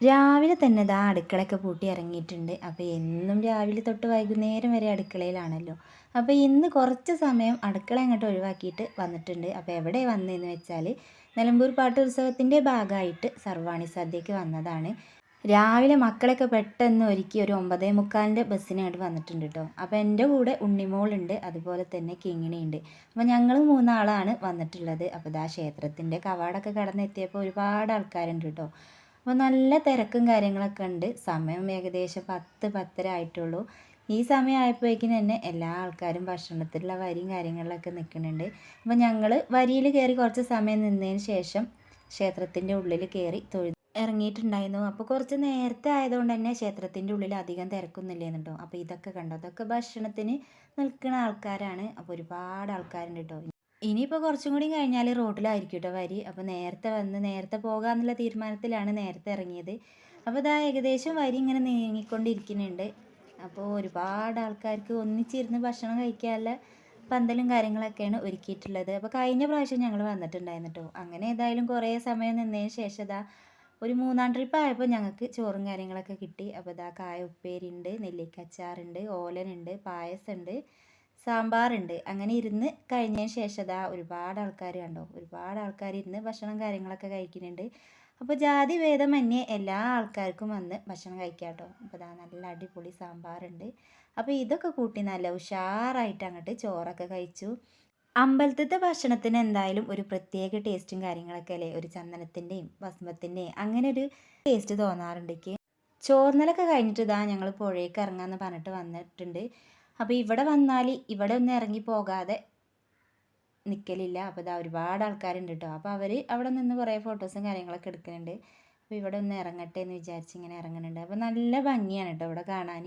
രാവിലെ തന്നെ ദാ അടുക്കളയൊക്കെ പൂട്ടി ഇറങ്ങിയിട്ടുണ്ട്. അപ്പോൾ എന്നും രാവിലെ തൊട്ട് വൈകുന്നേരം വരെ അടുക്കളയിലാണല്ലോ. അപ്പോൾ ഇന്ന് കുറച്ച് സമയം അടുക്കള അങ്ങോട്ട് ഒഴിവാക്കിയിട്ട് വന്നിട്ടുണ്ട്. അപ്പോൾ എവിടെ വന്നതെന്ന് വെച്ചാൽ നിലമ്പൂർ പാട്ട് ഉത്സവത്തിന്റെ ഭാഗമായിട്ട് സർവാണി സദ്യക്ക് വന്നതാണ്. രാവിലെ മക്കളൊക്കെ പെട്ടെന്ന് ഒരുക്കി ഒരു ഒമ്പതേ മുക്കാലിന്റെ ബസ്സിന് അങ്ങോട്ട് വന്നിട്ടുണ്ട് കേട്ടോ. അപ്പോൾ എന്റെ കൂടെ ഉണ്ണിമോളുണ്ട് അതുപോലെ തന്നെ കിങ്ങിണിയുണ്ട്. അപ്പോൾ ഞങ്ങൾ മൂന്നാളാണ് വന്നിട്ടുള്ളത്. അപ്പോൾ ഇതാ ക്ഷേത്രത്തിന്റെ കവാടൊക്കെ കടന്നെത്തിയപ്പോൾ ഒരുപാട് ആൾക്കാരുണ്ട് കേട്ടോ. അപ്പോൾ നല്ല തിരക്കും കാര്യങ്ങളൊക്കെ ഉണ്ട്. സമയം ഏകദേശം പത്ത് പത്തര ആയിട്ടുള്ളൂ. ഈ സമയം ആയപ്പോഴേക്കും തന്നെ എല്ലാ ആൾക്കാരും ഭക്ഷണത്തിലുള്ള വരിയും കാര്യങ്ങളിലൊക്കെ നിൽക്കുന്നുണ്ട്. അപ്പോൾ ഞങ്ങൾ വരിയിൽ കയറി കുറച്ച് സമയം നിന്നതിന് ശേഷം ക്ഷേത്രത്തിന്റെ ഉള്ളിൽ കയറി തൊഴു ഇറങ്ങിയിട്ടുണ്ടായിരുന്നു. അപ്പോൾ കുറച്ച് നേരത്തെ ആയതുകൊണ്ട് തന്നെ ക്ഷേത്രത്തിന്റെ ഉള്ളിൽ അധികം തിരക്കൊന്നുമില്ലേന്ന് കേട്ടോ അപ്പോൾ ഇതൊക്കെ കണ്ടോ? അതൊക്കെ ഭക്ഷണത്തിന് നിൽക്കുന്ന ആൾക്കാരാണ്. അപ്പോൾ ഒരുപാട് ആൾക്കാരുണ്ട് കേട്ടോ. ഇനിയിപ്പോൾ കുറച്ചും കൂടി കഴിഞ്ഞാൽ റോട്ടിലായിരിക്കും കേട്ടോ വരി. അപ്പോൾ നേരത്തെ വന്ന് നേരത്തെ പോകാമെന്നുള്ള തീരുമാനത്തിലാണ് നേരത്തെ ഇറങ്ങിയത്. അപ്പോൾ ഇതാ ഏകദേശം വരി ഇങ്ങനെ നീങ്ങിക്കൊണ്ടിരിക്കുന്നുണ്ട്. അപ്പോൾ ഒരുപാട് ആൾക്കാർക്ക് ഒന്നിച്ചിരുന്ന് ഭക്ഷണം കഴിക്കാനുള്ള പന്തലും കാര്യങ്ങളൊക്കെയാണ് ഒരുക്കിയിട്ടുള്ളത്. അപ്പോൾ കഴിഞ്ഞ പ്രാവശ്യം ഞങ്ങൾ വന്നിട്ടുണ്ടായിരുന്നു കേട്ടോ അങ്ങനെ ഏതായാലും കുറേ സമയം നിന്നതിന് ശേഷം ഇതാ ഒരു മൂന്നാം ട്രിപ്പ് ആയപ്പോൾ ഞങ്ങൾക്ക് ചോറും കാര്യങ്ങളൊക്കെ കിട്ടി. അപ്പോൾ ഇതാ കായ ഉപ്പേരി ഉണ്ട് നെല്ലിക്കച്ചാറുണ്ട് ഓലനുണ്ട് പായസമുണ്ട് സാമ്പാറുണ്ട്. അങ്ങനെ ഇരുന്ന് കഴിഞ്ഞതിന് ശേഷം ഇതാ ഒരുപാട് ആൾക്കാർ കണ്ടോ? ഒരുപാട് ആൾക്കാർ ഇരുന്ന് ഭക്ഷണം കാര്യങ്ങളൊക്കെ കഴിക്കുന്നുണ്ട്. അപ്പോൾ ജാതി ഭേദമന്യേ എല്ലാ ആൾക്കാർക്കും വന്ന് ഭക്ഷണം കഴിക്കാം കേട്ടോ. അപ്പോൾ ഇതാ നല്ല അടിപൊളി സാമ്പാറുണ്ട്. അപ്പോൾ ഇതൊക്കെ കൂട്ടി നല്ല ഉഷാറായിട്ട് അങ്ങോട്ട് ചോറൊക്കെ കഴിച്ചു. അമ്പലത്തിലത്തെ ഭക്ഷണത്തിന് എന്തായാലും ഒരു പ്രത്യേക ടേസ്റ്റും കാര്യങ്ങളൊക്കെ അല്ലേ? ഒരു ചന്ദനത്തിന്റെയും ഭസ്മത്തിന്റെയും അങ്ങനെ ഒരു ടേസ്റ്റ് തോന്നാറുണ്ട്. ചോർന്നലൊക്കെ കഴിഞ്ഞിട്ട് ഇതാ ഞങ്ങൾ പുഴയ്ക്ക് ഇറങ്ങാമെന്ന് പറഞ്ഞിട്ട് വന്നിട്ടുണ്ട്. അപ്പോൾ ഇവിടെ വന്നാൽ ഇവിടെ ഒന്നും ഇറങ്ങി പോകാതെ നിൽക്കലില്ല അപ്പോൾ ഇതാ ഒരുപാട് ആൾക്കാരുണ്ട് കേട്ടോ അപ്പോൾ അവർ അവിടെ നിന്ന് കുറേ ഫോട്ടോസും കാര്യങ്ങളൊക്കെ എടുക്കുന്നുണ്ട്. അപ്പോൾ ഇവിടെ ഒന്ന് ഇറങ്ങട്ടെ എന്ന് വിചാരിച്ച് ഇങ്ങനെ ഇറങ്ങുന്നുണ്ട്. അപ്പോൾ നല്ല ഭംഗിയാണ് കേട്ടോ ഇവിടെ കാണാൻ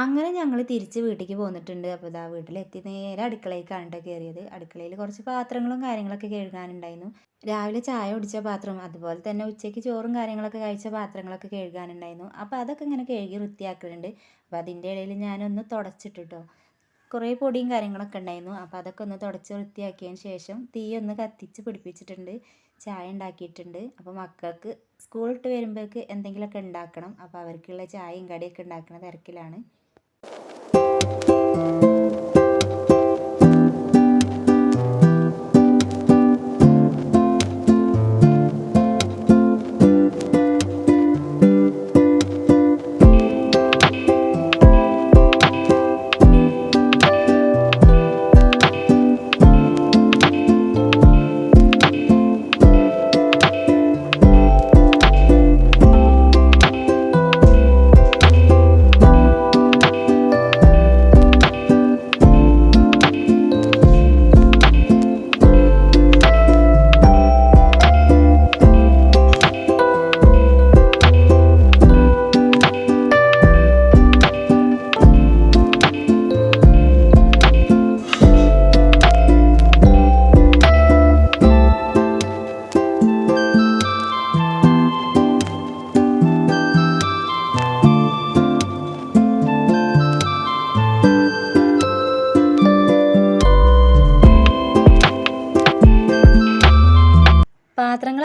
അങ്ങനെ ഞങ്ങൾ തിരിച്ച് വീട്ടിലേക്ക് പോന്നിട്ടുണ്ട്. അപ്പോൾ ഇതാ വീട്ടിലെത്തി. നേരെ അടുക്കളയിലേക്കാണ് കേട്ടോ കയറിയത് അടുക്കളയിൽ കുറച്ച് പാത്രങ്ങളും കാര്യങ്ങളൊക്കെ കഴുകാനുണ്ടായിരുന്നു. രാവിലെ ചായ കുടിച്ച പാത്രം അതുപോലെ തന്നെ ഉച്ചയ്ക്ക് ചോറും കാര്യങ്ങളൊക്കെ കഴിച്ച പാത്രങ്ങളൊക്കെ കഴുകാനുണ്ടായിരുന്നു. അപ്പോൾ അതൊക്കെ ഇങ്ങനെ കഴുകി വൃത്തിയാക്കുന്നുണ്ട് അപ്പോൾ അതിന്റെ ഇടയിൽ ഞാനൊന്ന് തുടച്ചിട്ടുട്ടോ കുറേ പൊടിയും കാര്യങ്ങളൊക്കെ ഉണ്ടായിരുന്നു. അപ്പോൾ അതൊക്കെ ഒന്ന് തുടച്ച് വൃത്തിയാക്കിയതിന് ശേഷം തീ ഒന്ന് കത്തിച്ച് പിടിപ്പിച്ചിട്ടുണ്ട്. ചായ ഉണ്ടാക്കിയിട്ടുണ്ട്. അപ്പോൾ മക്കൾക്ക് സ്കൂൾ വിട്ട് വരുമ്പോഴേക്ക് എന്തെങ്കിലുമൊക്കെ ഉണ്ടാക്കണം. അപ്പോൾ അവർക്കുള്ള ചായയും കടിയൊക്കെ ഉണ്ടാക്കുന്ന തിരക്കിലാണ്. you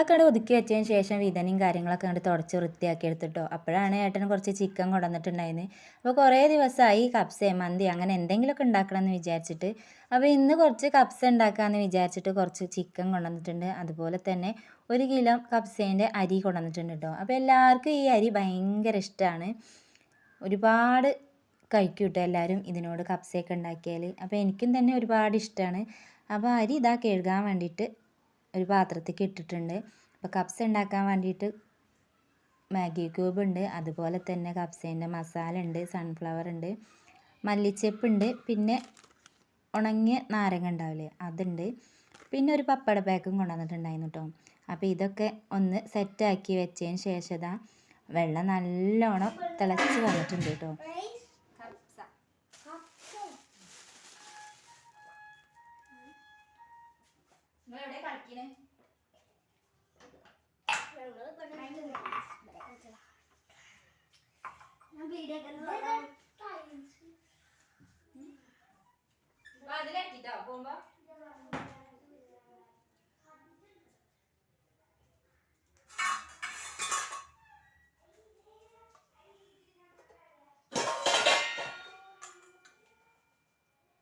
പാത്രങ്ങളൊക്കെ അവിടെ ഒതുക്കി വെച്ചതിന് ശേഷം വിതനയും കാര്യങ്ങളൊക്കെ കണ്ട് തുടച്ച് വൃത്തിയാക്കി എടുത്തിട്ടോ. അപ്പോഴാണ് ഏട്ടന് കുറച്ച് ചിക്കൻ കൊണ്ടുവന്നിട്ടുണ്ടായിരുന്നു അപ്പോൾ കുറേ ദിവസമായി കപ്സ മന്തി അങ്ങനെ എന്തെങ്കിലുമൊക്കെ ഉണ്ടാക്കണം എന്ന് വിചാരിച്ചിട്ട്. അപ്പോൾ ഇന്ന് കുറച്ച് കപ്സ ഉണ്ടാക്കാമെന്ന് വിചാരിച്ചിട്ട് കുറച്ച് ചിക്കൻ കൊണ്ടുവന്നിട്ടുണ്ട്. അതുപോലെ തന്നെ ഒരു കിലോ കപ്സേന്റെ അരി കൊണ്ടുവന്നിട്ടുണ്ട് കേട്ടോ. അപ്പോൾ എല്ലാവർക്കും ഈ അരി ഭയങ്കര ഇഷ്ടമാണ്. ഒരുപാട് കഴിക്കും കേട്ടോ എല്ലാവരും ഇതിനോട് കപ്സയൊക്കെ ഉണ്ടാക്കിയാൽ. അപ്പോൾ എനിക്കും തന്നെ ഒരുപാട് ഇഷ്ടമാണ്. അപ്പോൾ അരി ഇതാ കഴുകാൻ വേണ്ടിയിട്ട് ഒരു പാത്രത്തേക്ക് ഇട്ടിട്ടുണ്ട്. അപ്പോൾ കപ്സ ഉണ്ടാക്കാൻ വേണ്ടിയിട്ട് മാഗി ക്യൂബ് ഉണ്ട്. അതുപോലെ തന്നെ കപ്സേന്റെ മസാല ഉണ്ട് സൺഫ്ലവർ ഉണ്ട് മല്ലിച്ചപ്പ് ഉണ്ട് പിന്നെ ഉണങ്ങിയ നാരങ്ങ ഉണ്ടാവില്ലേ അതുണ്ട്. പിന്നെ ഒരു പപ്പട പാക്കും കൊണ്ടുവന്നിട്ടുണ്ടായിരുന്നു കേട്ടോ അപ്പോൾ ഇതൊക്കെ ഒന്ന് സെറ്റാക്കി വെച്ചതിന് ശേഷം വെള്ളം നല്ലോണം തിളച്ച് വന്നിട്ടുണ്ട് കേട്ടോ miren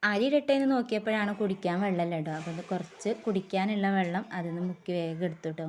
അരി ഇടട്ടേന്ന് നോക്കിയപ്പോഴാണ് കുടിക്കാൻ വെള്ളമല്ല കേട്ടോ. അപ്പോൾ കുറച്ച് കുടിക്കാനുള്ള വെള്ളം അതിൽ നിന്ന് മുക്കി വേഗം എടുത്തു കേട്ടോ.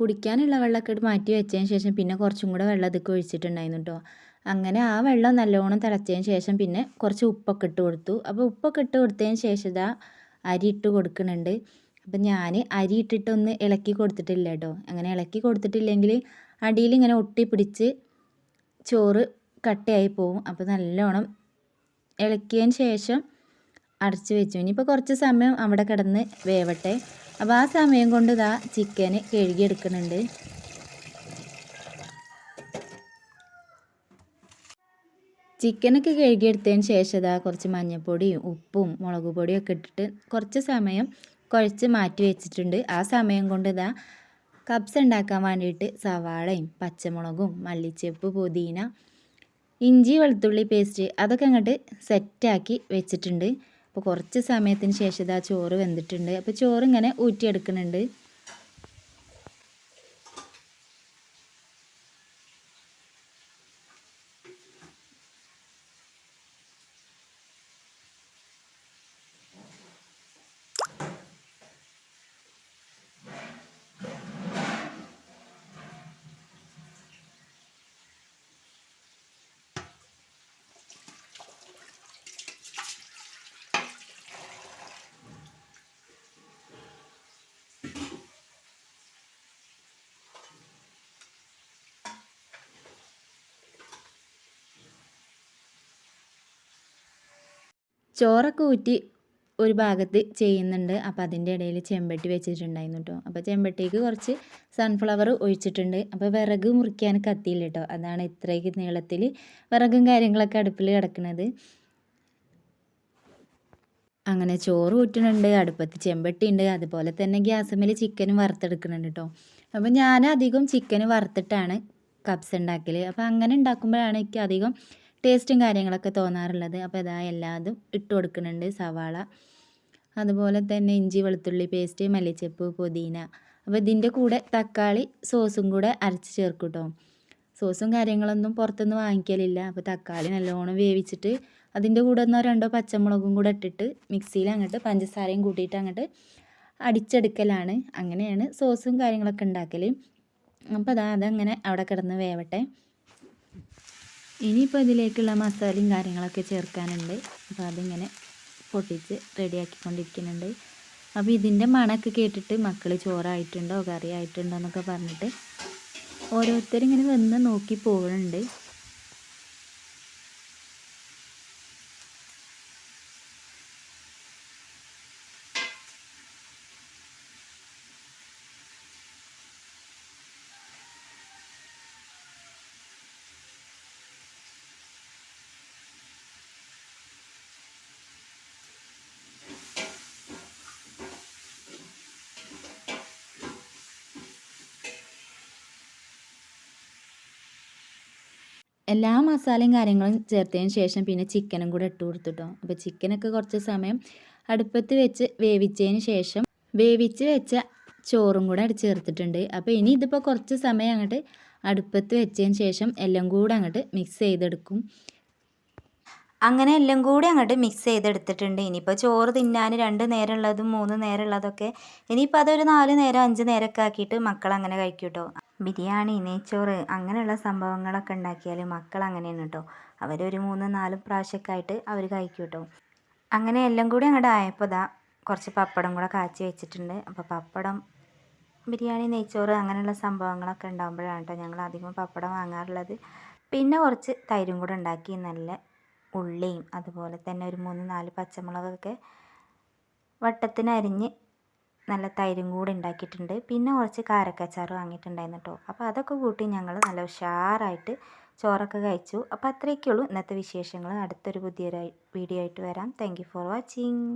കുടിക്കാനുള്ള വെള്ളമൊക്കെ മാറ്റി വെച്ചതിന് ശേഷം പിന്നെ കുറച്ചും കൂടെ വെള്ളം ഇതൊക്കെ ഒഴിച്ചിട്ടുണ്ടായിരുന്നു കേട്ടോ. അങ്ങനെ ആ വെള്ളം നല്ലോണം തിളച്ചതിന് ശേഷം പിന്നെ കുറച്ച് ഉപ്പൊക്കെ ഇട്ട് കൊടുത്തു. അപ്പോൾ ഉപ്പൊക്കെ ഇട്ട് കൊടുത്തതിന് ശേഷം ഇതാ അരി ഇട്ട് കൊടുക്കുന്നുണ്ട്. അപ്പം ഞാൻ അരി ഇട്ടിട്ടൊന്ന് ഇളക്കി കൊടുത്തിട്ടില്ല കേട്ടോ. അങ്ങനെ ഇളക്കി കൊടുത്തിട്ടില്ലെങ്കിൽ അടിയിൽ ഇങ്ങനെ ഒട്ടി പിടിച്ച് ചോറ് കട്ടയായി പോവും. അപ്പോൾ നല്ലോണം ഇളക്കിയതിന് ശേഷം അടച്ച് വെച്ചു. ഇനിയിപ്പോൾ കുറച്ച് സമയം അവിടെ കിടന്ന് വേവട്ടെ. അപ്പോൾ ആ സമയം കൊണ്ട് ഇതാ ചിക്കന് കഴുകിയെടുക്കുന്നുണ്ട്. ചിക്കനൊക്കെ കഴുകിയെടുത്തതിന് ശേഷം ഇതാ കുറച്ച് മഞ്ഞൾപ്പൊടിയും ഉപ്പും മുളക് പൊടിയും ഒക്കെ ഇട്ടിട്ട് കുറച്ച് സമയം കുഴച്ച് മാറ്റി വെച്ചിട്ടുണ്ട്. ആ സമയം കൊണ്ട് ഇതാ കപ്സ് ഉണ്ടാക്കാൻ വേണ്ടിയിട്ട് സവാളയും പച്ചമുളകും മല്ലിച്ചെപ്പ് പുതിന ഇഞ്ചി വെളുത്തുള്ളി പേസ്റ്റ് അതൊക്കെ അങ്ങോട്ട് സെറ്റാക്കി വെച്ചിട്ടുണ്ട്. അപ്പോൾ കുറച്ച് സമയത്തിന് ശേഷം ഇതാ ചോറ് വെന്തിട്ടുണ്ട്. അപ്പോൾ ചോറ് ഇങ്ങനെ ഊറ്റിയെടുക്കുന്നുണ്ട്. ചോറൊക്കെ ഊറ്റി ഒരു ഭാഗത്ത് ചെയ്യുന്നുണ്ട്. അപ്പോൾ അതിന്റെ ഇടയിൽ ചെമ്പട്ടി വെച്ചിട്ടുണ്ടായിരുന്നു കേട്ടോ അപ്പോൾ ചെമ്പട്ടിക്ക് കുറച്ച് സൺഫ്ലവർ ഒഴിച്ചിട്ടുണ്ട്. അപ്പോൾ വിറക് മുറിക്കാൻ കത്തിയില്ല കേട്ടോ അതാണ് ഇത്രയ്ക്ക് നീളത്തിൽ വിറകും കാര്യങ്ങളൊക്കെ അടുപ്പിൽ കിടക്കുന്നത് അങ്ങനെ ചോറ് ഊറ്റുന്നുണ്ട് അടുപ്പത്ത് ചെമ്പട്ടി ഉണ്ട്. അതുപോലെ തന്നെ ഗ്യാസുമ്മേൽ ചിക്കനും വറുത്തെടുക്കുന്നുണ്ട് കേട്ടോ അപ്പോൾ ഞാൻ അധികം ചിക്കൻ വറുത്തിട്ടാണ് കപ്സ് ഉണ്ടാക്കൽ അപ്പോൾ അങ്ങനെ ഉണ്ടാക്കുമ്പോഴാണ് എനിക്ക് അധികം ടേസ്റ്റും കാര്യങ്ങളൊക്കെ തോന്നാറുള്ളത്. അപ്പോൾ ഇതാ എല്ലാതും ഇട്ട് കൊടുക്കുന്നുണ്ട്. സവാള അതുപോലെ തന്നെ ഇഞ്ചി വെളുത്തുള്ളി പേസ്റ്റ് മല്ലിച്ചപ്പ് പുതിന. അപ്പോൾ ഇതിന്റെ കൂടെ തക്കാളി സോസും കൂടെ അരച്ച് ചേർക്കും കേട്ടോ സോസും കാര്യങ്ങളൊന്നും പുറത്തുനിന്ന് വാങ്ങിക്കലില്ല. അപ്പോൾ തക്കാളി നല്ലോണം വേവിച്ചിട്ട് അതിന്റെ കൂടെ ഒന്നോ രണ്ടോ പച്ചമുളകും കൂടെ ഇട്ടിട്ട് മിക്സിയിൽ അങ്ങോട്ട് പഞ്ചസാരയും കൂട്ടിയിട്ട് അങ്ങോട്ട് അടിച്ചെടുക്കലാണ്. അങ്ങനെയാണ് സോസും കാര്യങ്ങളൊക്കെ ഉണ്ടാക്കൽ അപ്പോൾ അതാ അതങ്ങനെ അവിടെ കിടന്ന് വേവട്ടെ. ഇനിയിപ്പോൾ ഇതിലേക്കുള്ള മസാലയും കാര്യങ്ങളൊക്കെ ചേർക്കാനുണ്ട്. അപ്പോൾ അതിങ്ങനെ പൊട്ടിച്ച് റെഡിയാക്കിക്കൊണ്ടിരിക്കുന്നുണ്ട്. അപ്പോൾ ഇതിന്റെ മണമൊക്കെ കേട്ടിട്ട് മക്കൾ ചോറായിട്ടുണ്ടോ കറി ആയിട്ടുണ്ടോ എന്നൊക്കെ പറഞ്ഞിട്ട് ഓരോരുത്തരിങ്ങനെ വന്ന് നോക്കി പോകുന്നുണ്ട് എല്ലാ മസാലയും കാര്യങ്ങളും ചേർത്തതിന് ശേഷം പിന്നെ ചിക്കനും കൂടെ ഇട്ട് കൊടുത്തിട്ടോ. അപ്പോൾ ചിക്കനൊക്കെ കുറച്ച് സമയം അടുപ്പത്ത് വെച്ച് വേവിച്ചതിന് ശേഷം വേവിച്ച് വെച്ച ചോറും കൂടെ അടിച്ച് ചേർത്തിട്ടുണ്ട്. അപ്പോൾ ഇനി ഇതിപ്പോൾ കുറച്ച് സമയം അങ്ങോട്ട് അടുപ്പത്ത് വെച്ചതിന് ശേഷം എല്ലാം കൂടെ അങ്ങോട്ട് മിക്സ് ചെയ്തെടുക്കും. അങ്ങനെ എല്ലാം കൂടി അങ്ങോട്ട് മിക്സ് ചെയ്തെടുത്തിട്ടുണ്ട്. ഇനിയിപ്പോൾ ചോറ് തിന്നാൻ രണ്ട് നേരമുള്ളതും മൂന്ന് നേരമുള്ളതൊക്കെ ഇനിയിപ്പോൾ അതൊരു നാല് നേരം അഞ്ച് നേരമൊക്കെ ആക്കിയിട്ട് മക്കൾ അങ്ങനെ കഴിക്കും കേട്ടോ ബിരിയാണി നെയ്ച്ചോറ് അങ്ങനെയുള്ള സംഭവങ്ങളൊക്കെ ഉണ്ടാക്കിയാൽ മക്കൾ അങ്ങനെയാണ് കേട്ടോ അവരൊരു മൂന്ന് നാല് പ്രാവശ്യമൊക്കെ ആയിട്ട് അവർ കഴിക്കും കേട്ടോ അങ്ങനെ എല്ലാം കൂടി അങ്ങോട്ട് ആയപ്പോൾ ഇതാ കുറച്ച് പപ്പടം കൂടെ കാച്ചി വെച്ചിട്ടുണ്ട്. അപ്പോൾ പപ്പടം ബിരിയാണി നെയ്ച്ചോറ് അങ്ങനെയുള്ള സംഭവങ്ങളൊക്കെ ഉണ്ടാകുമ്പോഴാണ് കേട്ടോ ഞങ്ങൾ അധികം പപ്പടം വാങ്ങാറുള്ളത്. പിന്നെ കുറച്ച് തൈരും കൂടെ ഉണ്ടാക്കി നല്ല ഉള്ളിയും അതുപോലെ തന്നെ ഒരു മൂന്ന് നാല് പച്ചമുളകൊക്കെ വട്ടത്തിന് അരിഞ്ഞ് നല്ല തൈരും കൂടി ഉണ്ടാക്കിയിട്ടുണ്ട്. പിന്നെ കുറച്ച് കാരക്കച്ചാർ വാങ്ങിയിട്ടുണ്ടായിരുന്നു കേട്ടോ. അപ്പോൾ അതൊക്കെ കൂട്ടി ഞങ്ങൾ നല്ല ഉഷാറായിട്ട് ചോറൊക്കെ കഴിച്ചു. അപ്പോൾ അത്രയൊക്കെയുള്ളൂ ഇന്നത്തെ വിശേഷങ്ങൾ. അടുത്തൊരു പുതിയൊരു വീഡിയോ ആയിട്ട് വരാം. Thank for watching